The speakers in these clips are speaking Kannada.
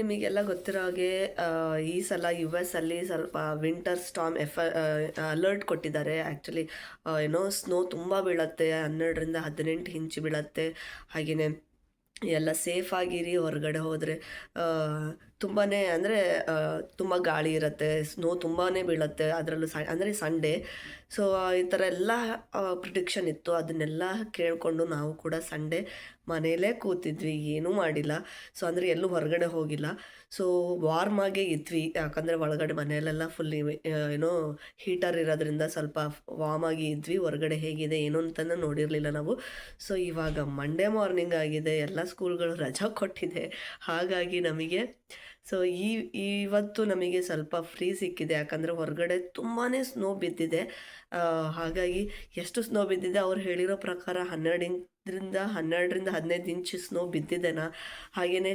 ನಿಮಗೆಲ್ಲ ಗೊತ್ತಿರೋ ಹಾಗೆ ಈ ಸಲ ಯು ಎಸ್ ಅಲ್ಲಿ ಸ್ವಲ್ಪ ವಿಂಟರ್ ಸ್ಟಾಮ್ ಎಫ್ ಅಲರ್ಟ್ ಕೊಟ್ಟಿದ್ದಾರೆ. ಆ್ಯಕ್ಚುಲಿ ಏನೋ ಸ್ನೋ ತುಂಬ ಬೀಳತ್ತೆ. ಹನ್ನೆರಡರಿಂದ ಹದಿನೆಂಟು ಇಂಚ್ ಬೀಳತ್ತೆ. ಹಾಗೆಯೇ ಎಲ್ಲ ಸೇಫ್ ಆಗಿರಿ, ಹೊರಗಡೆ ಹೋದರೆ ತುಂಬಾ ಅಂದರೆ ತುಂಬ ಗಾಳಿ ಇರುತ್ತೆ ಸ್ನೋ ತುಂಬಾ ಬೀಳುತ್ತೆ ಅದರಲ್ಲೂ ಸ, ಅಂದರೆ ಸಂಡೇ ಸೊ ಈ ಥರ ಎಲ್ಲ ಪ್ರಿಡಿಕ್ಷನ್ ಇತ್ತು. ಅದನ್ನೆಲ್ಲ ಕೇಳಿಕೊಂಡು ನಾವು ಕೂಡ ಸಂಡೇ ಮನೆಯಲ್ಲೇ ಕೂತಿದ್ವಿ. ಏನೂ ಮಾಡಿಲ್ಲ. ಸೊ ಅಂದರೆ ಎಲ್ಲೂ ಹೊರಗಡೆ ಹೋಗಿಲ್ಲ. ಸೊ ವಾರ್ಮ್ ಆಗೇ ಇದ್ವಿ. ಯಾಕಂದರೆ ಒಳಗಡೆ ಮನೆಯಲ್ಲೆಲ್ಲ ಫುಲ್ ಏನೋ ಹೀಟರ್ ಇರೋದ್ರಿಂದ ಸ್ವಲ್ಪ ವಾರ್ಮ್ ಆಗಿ ಇದ್ವಿ. ಹೊರಗಡೆ ಹೇಗಿದೆ, ಏನು ಅಂತಲೂ ನೋಡಿರಲಿಲ್ಲ ನಾವು. ಸೊ ಇವಾಗ ಮಂಡೇ ಮಾರ್ನಿಂಗ್ ಆಗಿದೆ. ಎಲ್ಲ ಸ್ಕೂಲ್ಗಳು ರಜಾ ಕೊಟ್ಟಿದೆ. ಹಾಗಾಗಿ ನಮಗೆ ಸೊ ಈ ಇವತ್ತು ನಮಗೆ ಸ್ವಲ್ಪ ಫ್ರೀ ಸಿಕ್ಕಿದೆ. ಯಾಕಂದರೆ ಹೊರಗಡೆ ತುಂಬಾ ಸ್ನೋ ಬಿದ್ದಿದೆ. ಹಾಗಾಗಿ ಎಷ್ಟು ಸ್ನೋ ಬಿದ್ದಿದೆ ಅವ್ರು ಹೇಳಿರೋ ಪ್ರಕಾರ ಹನ್ನೆರಡು ಇಂಚ್ರಿಂದ ಹನ್ನೆರಡರಿಂದ ಹದಿನೈದು ಇಂಚ್ ಸ್ನೋ ಬಿದ್ದಿದೆನಾ? ಹಾಗೆಯೇ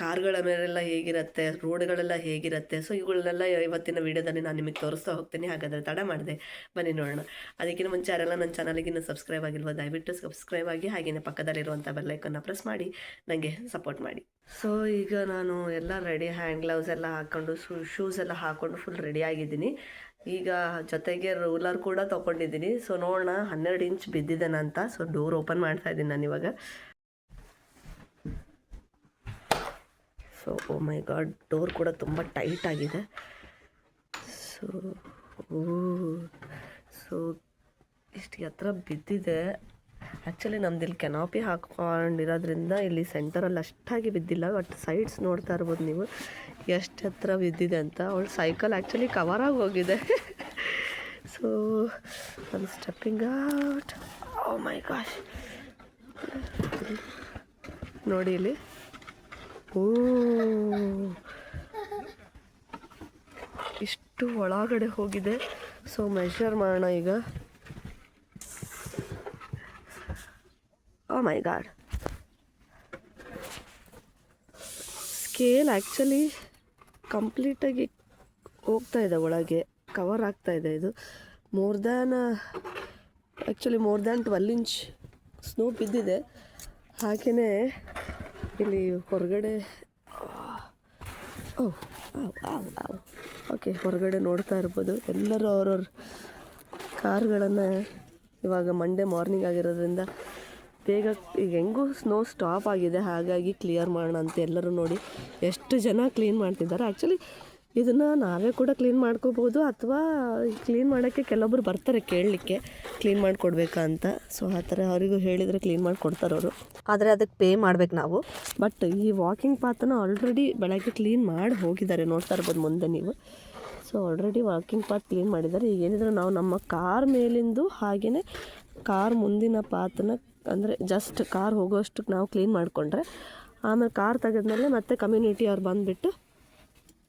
ಕಾರ್ಗಳ ಮೇಲೆಲ್ಲ ಹೇಗಿರುತ್ತೆ? ರೋಡ್ಗಳೆಲ್ಲ ಹೇಗಿರುತ್ತೆ? ಸೊ ಇವುಗಳನ್ನೆಲ್ಲ ಇವತ್ತಿನ ವಿಡಿಯೋದಲ್ಲಿ ನಾನು ನಿಮಗೆ ತೋರಿಸ್ತಾ ಹೋಗ್ತೀನಿ. ಹಾಗಾದರೆ ತಡ ಮಾಡಿದೆ. ಬನ್ನಿ ನೋಡೋಣ. ಅದಕ್ಕಿಂತ ಮುಂಚೆ ಯಾರೆಲ್ಲ ನನ್ನ ಚಾನಲ್ಗೆ ಇನ್ನೂ ಸಬ್ಸ್ಕ್ರೈಬ್ ಆಗಿಲ್ವ, ದಯವಿಟ್ಟು ಸಬ್ಸ್ಕ್ರೈಬ್ ಆಗಿ ಹಾಗೆಯೇ ಪಕ್ಕದಲ್ಲಿರುವಂಥ ಬೆಲ್ಲೈಕನ್ನು ಪ್ರೆಸ್ ಮಾಡಿ ನನಗೆ ಸಪೋರ್ಟ್ ಮಾಡಿ. ಸೊ ಈಗ ನಾನು ಎಲ್ಲ ರೆಡಿ ಹ್ಯಾಂಡ್ ಗ್ಲೌಸ್ ಎಲ್ಲ ಹಾಕ್ಕೊಂಡು ಶೂ ಶೂಸ್ ಎಲ್ಲ ಹಾಕ್ಕೊಂಡು ಫುಲ್ ರೆಡಿ ಆಗಿದ್ದೀನಿ. ಈಗ ಜೊತೆಗೆ ರೂಲರ್ ಕೂಡ ತೊಗೊಂಡಿದ್ದೀನಿ. ಸೊ ನೋಡೋಣ, ಹನ್ನೆರಡು ಇಂಚ್ ಬಿದ್ದಿದ್ದೇನಂತ ಸೊ ಡೋರ್ ಓಪನ್ ಮಾಡ್ತಾ ಇದ್ದೀನಿ ನಾನು ಇವಾಗ. So oh my god door ಕೂಡ ತುಂಬ ಟೈಟ್ ಆಗಿದೆ. ಸೊ ಸೊ ಇಷ್ಟು ಎತ್ತರ ಬಿದ್ದಿದೆ. ಆ್ಯಕ್ಚುಲಿ ನಮ್ದು ಇಲ್ಲಿ ಕೆನಾಪಿ ಹಾಕ್ಕೊಂಡಿರೋದ್ರಿಂದ ಇಲ್ಲಿ ಸೆಂಟರಲ್ಲಿ ಅಷ್ಟಾಗಿ ಬಿದ್ದಿಲ್ಲ ಬಟ್ ಸೈಡ್ಸ್ ನೋಡ್ತಾ ಇರ್ಬೋದು ನೀವು. ಎಷ್ಟು ಹತ್ರ ಬಿದ್ದಿದೆ ಅಂತ. ಅವಳು ಸೈಕಲ್ ಆ್ಯಕ್ಚುಲಿ ಕವರಾಗಿ ಹೋಗಿದೆ. So and stepping out oh my gosh ನೋಡಿ ಇಲ್ಲಿ. ಓ. ಇಷ್ಟು ಒಳಗಡೆ ಹೋಗಿದೆ. ಸೊ ಮೆಷರ್ ಮಾಡೋಣ ಈಗ. Oh my god scale actually ಕಂಪ್ಲೀಟಾಗಿ ಹೋಗ್ತಾ ಇದೆ ಒಳಗೆ. ಕವರ್ ಆಗ್ತಾ ಇದೆ ಇದು. More than actually more than twelve inch snow ಬಿದ್ದಿದೆ. ಹಾಗೆಯೇ ಇಲ್ಲಿ ಹೊರಗಡೆ ಓ ಓಕೆ ಹೊರಗಡೆ ನೋಡ್ತಾ ಇರ್ಬೋದು. ಎಲ್ಲರೂ ಅವ್ರವ್ರ ಕಾರ್ಗಳನ್ನು ಇವಾಗ ಮಂಡೇ ಮಾರ್ನಿಂಗ್ ಆಗಿರೋದ್ರಿಂದ ಬೇಗ ಈಗ ಹೆಂಗೂ ಸ್ನೋ ಸ್ಟಾಪ್ ಆಗಿದೆ, ಹಾಗಾಗಿ ಕ್ಲಿಯರ್ ಮಾಡೋಣ ಅಂತ ಎಲ್ಲರೂ ನೋಡಿ ಎಷ್ಟು ಜನ ಕ್ಲೀನ್ ಮಾಡ್ತಿದ್ದಾರೆ. ಆ್ಯಕ್ಚುಲಿ ಇದನ್ನು ನಾವೇ ಕೂಡ ಕ್ಲೀನ್ ಮಾಡ್ಕೋಬೋದು ಅಥವಾ ಕ್ಲೀನ್ ಮಾಡೋಕ್ಕೆ ಕೆಲವೊಬ್ರು ಬರ್ತಾರೆ ಕೇಳಲಿಕ್ಕೆ ಕ್ಲೀನ್ ಮಾಡಿಕೊಡ್ಬೇಕಾ ಅಂತ. ಸೊ ಆ ಥರ ಅವರಿಗೂ ಹೇಳಿದರೆ ಕ್ಲೀನ್ ಮಾಡಿ ಅವರು. ಆದರೆ ಅದಕ್ಕೆ ಪೇ ಮಾಡ್ಬೇಕು ನಾವು. ಬಟ್ ಈ ವಾಕಿಂಗ್ ಪಾತನ್ನು ಆಲ್ರೆಡಿ ಬೆಳಗ್ಗೆ ಕ್ಲೀನ್ ಮಾಡಿ ಹೋಗಿದ್ದಾರೆ. ನೋಡ್ತಾ ಇರ್ಬೋದು ಮುಂದೆ ನೀವು. So already walking path clean ಮಾಡಿದ್ದಾರೆ. ಈಗ ಏನಿದ್ರು ನಾವು ನಮ್ಮ ಕಾರ್ ಮೇಲಿಂದು ಹಾಗೆಯೇ ಕಾರ್ ಮುಂದಿನ ಪಾತನ್ನ ಅಂದರೆ ಜಸ್ಟ್ ಕಾರ್ ಹೋಗೋಷ್ಟಕ್ಕೆ ನಾವು ಕ್ಲೀನ್ ಮಾಡಿಕೊಂಡ್ರೆ, ಆಮೇಲೆ ಕಾರ್ ತೆಗೆದ್ಮೇಲೆ ಮತ್ತೆ ಕಮ್ಯುನಿಟಿ ಅವ್ರು ಬಂದುಬಿಟ್ಟು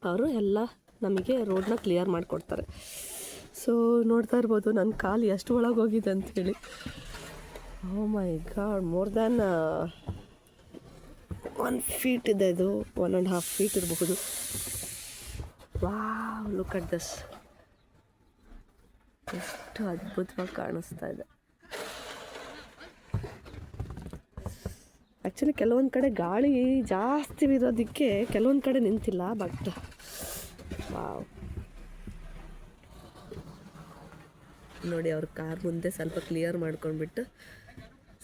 ಅವರು ಎಲ್ಲ ನಮಗೆ ರೋಡ್ನ ಕ್ಲಿಯರ್ ಮಾಡಿಕೊಡ್ತಾರೆ. ಸೊ ನೋಡ್ತಾ ಇರ್ಬೋದು ನನ್ನ ಕಾಲು ಎಷ್ಟು ಒಳಗೆ ಹೋಗಿದೆ ಅಂಥೇಳಿ ಓ my god more than one feet ಇದೆ ಇದು ಒನ್ ಆ್ಯಂಡ್ ಹಾಫ್ ಫೀಟ್ ಇರಬಹುದು. ವಾವ್ ಲುಕ್ ಅಟ್ ದಸ್ ಎಷ್ಟು ಅದ್ಭುತವಾಗಿ ಕಾಣಿಸ್ತಾ ಇದೆ. ಆ್ಯಕ್ಚುಲಿ ಕೆಲವೊಂದು ಕಡೆ ಗಾಳಿ ಜಾಸ್ತಿ ಇರೋದಕ್ಕೆ ಕೆಲವೊಂದು ಕಡೆ ನಿಂತಿಲ್ಲ ಬಟ್ ವಾವ್ ನೋಡಿ ಅವ್ರ ಕಾರ್ ಮುಂದೆ ಸ್ವಲ್ಪ ಕ್ಲಿಯರ್ ಮಾಡ್ಕೊಂಡ್ಬಿಟ್ಟು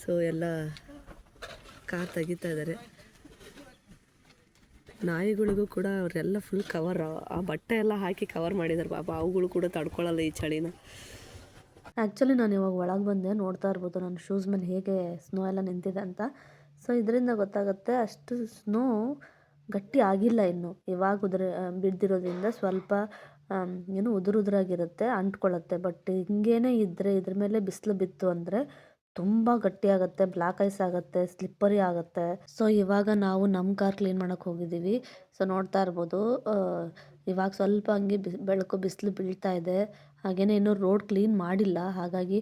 ಸೊ ಎಲ್ಲ ಕಾರ್ ತೆಗಿತಾ ಇದ್ದಾರೆ ನಾಯಿಗಳಿಗೂ ಕೂಡ ಅವರೆಲ್ಲ ಫುಲ್ ಕವರ್ ಆ ಬಟ್ಟೆ ಎಲ್ಲ ಹಾಕಿ ಕವರ್ ಮಾಡಿದ್ದಾರೆ ಪಾಪ ಅವುಗಳು ಕೂಡ ತಡ್ಕೊಳ್ಳಲ್ಲ ಈ ಚಳಿನ. ಆ್ಯಕ್ಚುಲಿ ನಾನು ಇವಾಗ ಒಳಗೆ ಬಂದೆ, ನೋಡ್ತಾ ಇರ್ಬೋದು, ನನ್ನ ಶೂಸ್ ಮೇಲೆ ಹೇಗೆ ಸ್ನೋ ಎಲ್ಲ ನಿಂತಿದೆ ಅಂತ. ಸೊ ಇದರಿಂದ ಗೊತ್ತಾಗುತ್ತೆ ಅಷ್ಟು ಸ್ನೋ ಗಟ್ಟಿ ಆಗಿಲ್ಲ ಇನ್ನು. ಇವಾಗ ಉದುರ ಬಿದ್ದಿರೋದ್ರಿಂದ ಸ್ವಲ್ಪ ಏನು ಉದುರು ಉದುರಾಗಿರುತ್ತೆ, ಅಂಟ್ಕೊಳ್ಳುತ್ತೆ. ಬಟ್ ಹಿಂಗೇನೆ ಇದ್ದರೆ ಇದ್ರ ಮೇಲೆ ಬಿಸಿಲು ಬಿತ್ತು ಅಂದರೆ ತುಂಬ ಗಟ್ಟಿಯಾಗುತ್ತೆ ಬ್ಲ್ಯಾಕ್ ಐಸ್ ಆಗುತ್ತೆ ಸ್ಲಿಪ್ಪರಿ ಆಗುತ್ತೆ. ಸೊ ಇವಾಗ ನಾವು ನಮ್ಮ ಕಾರ್ ಕ್ಲೀನ್ ಮಾಡೋಕ್ಕೆ ಹೋಗಿದ್ದೀವಿ. ಸೊ ನೋಡ್ತಾ ಇರ್ಬೋದು ಇವಾಗ ಸ್ವಲ್ಪ ಹಂಗೆ ಬಿ, ಬೆಳಕು ಬಿಸಿಲು ಬೀಳ್ತಾ ಇದೆ. ಹಾಗೆಯೇ ಇನ್ನೂ ರೋಡ್ ಕ್ಲೀನ್ ಮಾಡಿಲ್ಲ. ಹಾಗಾಗಿ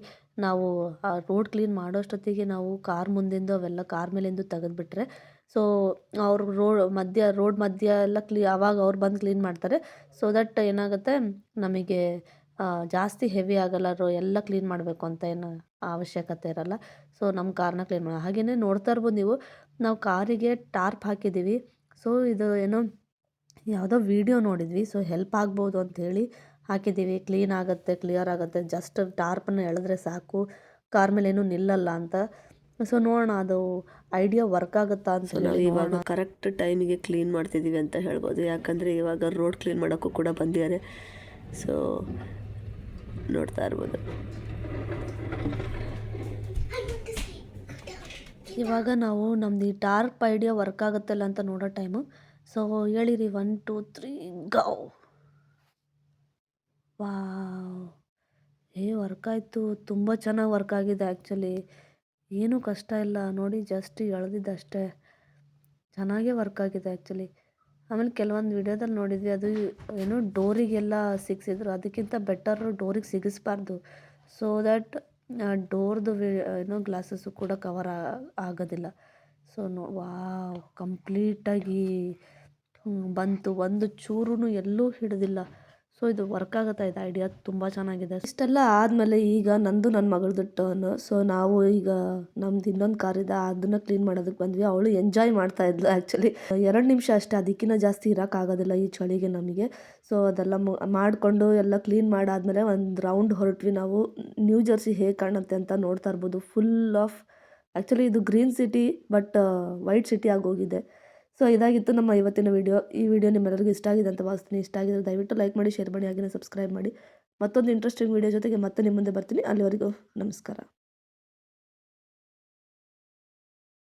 ನಾವು, ಆ ರೋಡ್ ಕ್ಲೀನ್ ಮಾಡೋಷ್ಟೊತ್ತಿಗೆ ನಾವು ಕಾರ್ ಮುಂದಿಂದು ಅವೆಲ್ಲ ಕಾರ್ ಮೇಲಿಂದು ತೆಗೆದ್ಬಿಟ್ರೆ ಸೊ ಅವ್ರು ರೋಡ್ ಮಧ್ಯ ರೋಡ್ ಮಧ್ಯ ಎಲ್ಲ ಕ್ಲೀ ಆವಾಗ ಅವ್ರು ಬಂದು ಕ್ಲೀನ್ ಮಾಡ್ತಾರೆ. ಸೊ ದಟ್ ಏನಾಗುತ್ತೆ, ನಮಗೆ ಜಾಸ್ತಿ ಹೆವಿ ಆಗಲ್ಲ ರೋ ಎಲ್ಲ ಕ್ಲೀನ್ ಮಾಡಬೇಕು ಅಂತ ಏನು ಅವಶ್ಯಕತೆ ಇರಲ್ಲ. ಸೊ ನಮ್ಮ ಕಾರ್ನ ಕ್ಲೀನ್ ಮಾಡಿ ಹಾಗೆಯೇ ನೋಡ್ತಾ ಇರ್ಬೋದು ನೀವು, ನಾವು ಕಾರಿಗೆ ಟಾರ್ಪ್ ಹಾಕಿದ್ದೀವಿ. ಸೊ ಇದು ಏನೋ, ಯಾವುದೋ ವಿಡಿಯೋ ನೋಡಿದ್ವಿ. ಸೊ ಹೆಲ್ಪ್ ಆಗ್ಬೋದು ಅಂಥೇಳಿ ಹಾಕಿದ್ದೀವಿ. ಕ್ಲೀನ್ ಆಗುತ್ತೆ ಕ್ಲಿಯರ್ ಆಗುತ್ತೆ. ಜಸ್ಟ್ ಟಾರ್ಪನ್ನ ಎಳೆದ್ರೆ ಸಾಕು. ಕಾರ್ ಮೇಲೆ ಏನೂ ನಿಲ್ಲಲ್ಲ ಅಂತ. ಸೊ ನೋಡೋಣ ಅದು ಐಡಿಯಾ ವರ್ಕ್ ಆಗುತ್ತಾ ಅಂತ ನಾವು ಇವಾಗ ಕರೆಕ್ಟ್ ಟೈಮಿಗೆ ಕ್ಲೀನ್ ಮಾಡ್ತಿದ್ದೀವಿ ಅಂತ ಹೇಳ್ಬೋದು. ಯಾಕಂದರೆ ಇವಾಗ ರೋಡ್ ಕ್ಲೀನ್ ಮಾಡೋಕ್ಕೂ ಕೂಡ ಬಂದಿದ್ದಾರೆ. ಸೊ ನೋಡ್ತಾ ಇರ್ಬೋದು. ಇವಾಗ ನಾವು ನಮ್ದು ಈ ಟಾರ್ಪ್ ಐಡಿಯಾ ವರ್ಕ್ ಆಗುತ್ತಲ್ಲ ಅಂತ ನೋಡೋ ಟೈಮು ಸೊ ಹೇಳಿರಿ. One two three go wow. ಏ, ವರ್ಕ್ ಆಯಿತು. ತುಂಬ ಚೆನ್ನಾಗಿ ವರ್ಕ್ ಆಗಿದೆ ಆ್ಯಕ್ಚುಲಿ ಏನೂ ಕಷ್ಟ ಇಲ್ಲ. ನೋಡಿ, ಜಸ್ಟ್ ಎಳೆದಿದ್ದಷ್ಟೇ. ಚೆನ್ನಾಗೇ ವರ್ಕ್ ಆಗಿದೆ ಆ್ಯಕ್ಚುಲಿ ಆಮೇಲೆ ಕೆಲವೊಂದು ವಿಡಿಯೋದಲ್ಲಿ ನೋಡಿದ್ವಿ. ಅದು ಏನು ಡೋರಿಗೆಲ್ಲ ಸಿಗಿಸಿದ್ರು. ಅದಕ್ಕಿಂತ ಬೆಟರ್ ಡೋರಿಗೆ ಸಿಗಿಸ್ಬಾರ್ದು. ಸೊ ದ್ಯಾಟ್ ಡೋರ್ದು ಏನು ಗ್ಲಾಸಸ್ಸು ಕೂಡ ಕವರ್ ಆಗೋದಿಲ್ಲ. So no, wow. ಕಂಪ್ಲೀಟಾಗಿ ಬಂತು. ಒಂದು ಚೂರು ಎಲ್ಲೂ ಹಿಡಿದಿಲ್ಲ. ಸೊ ಇದು ವರ್ಕ್ ಆಗುತ್ತಾ? ಇದು ಐಡಿಯಾ ತುಂಬ ಚೆನ್ನಾಗಿದೆ. ಇಷ್ಟೆಲ್ಲ ಆದಮೇಲೆ ಈಗ ನಂದು ನನ್ನ ಮಗಳದ್ದು ಟರ್ನ್ ಸೊ ನಾವು ಈಗ ನಮ್ದು ಇನ್ನೊಂದು ಕಾರ್ ಇದೆ. ಅದನ್ನು ಕ್ಲೀನ್ ಮಾಡೋದಕ್ಕೆ ಬಂದ್ವಿ. ಅವಳು ಎಂಜಾಯ್ ಮಾಡ್ತಾ ಇದ್ಲು ಆ್ಯಕ್ಚುಲಿ ಎರಡು ನಿಮಿಷ ಅಷ್ಟೇ. ಅದಕ್ಕಿಂತ ಜಾಸ್ತಿ ಇರೋಕ್ಕಾಗೋದಿಲ್ಲ ಈ ಚಳಿಗೆ ನಮಗೆ. ಸೊ ಅದೆಲ್ಲ ಮಾಡಿಕೊಂಡು ಎಲ್ಲ ಕ್ಲೀನ್ ಮಾಡಾದ್ಮೇಲೆ ಒಂದು ರೌಂಡ್ ಹೊರಟ್ವಿ ನಾವು. ನ್ಯೂ ಜರ್ಸಿ ಹೇಗೆ ಕಾಣುತ್ತೆ ಅಂತ ನೋಡ್ತಾ ಇರ್ಬೋದು. ಫುಲ್ ಆಫ್ ಆ್ಯಕ್ಚುಲಿ ಇದು green city but white city ಆಗೋಗಿದೆ ಸೊ, ಇದಾಗಿತ್ತು ನಮ್ಮ ಇವತ್ತಿನ ವಿಡಿಯೋ. ಈ ವಿಡಿಯೋ ನಿಮ್ಮೆಲ್ಲರಿಗೂ ಇಷ್ಟ ಆಗಿದೆ ಅಂತ ಭಾವಿಸ್ತೀನಿ. ಇಷ್ಟ ಆಗಿದ್ರೆ ದಯವಿಟ್ಟು ಲೈಕ್ ಮಾಡಿ, ಶೇರ್ ಮಾಡಿ ಹಾಗೆಯೇ ಸಬ್ಸ್ಕ್ರೈಬ್ ಮಾಡಿ. ಮತ್ತೊಂದು ಇಂಟ್ರೆಸ್ಟಿಂಗ್ ವಿಡಿಯೋ ಜೊತೆಗೆ ಮತ್ತೆ ನಿಮ್ಮ ಮುಂದೆ ಬರ್ತೀನಿ. ಅಲ್ಲಿವರೆಗೂ ನಮಸ್ಕಾರ.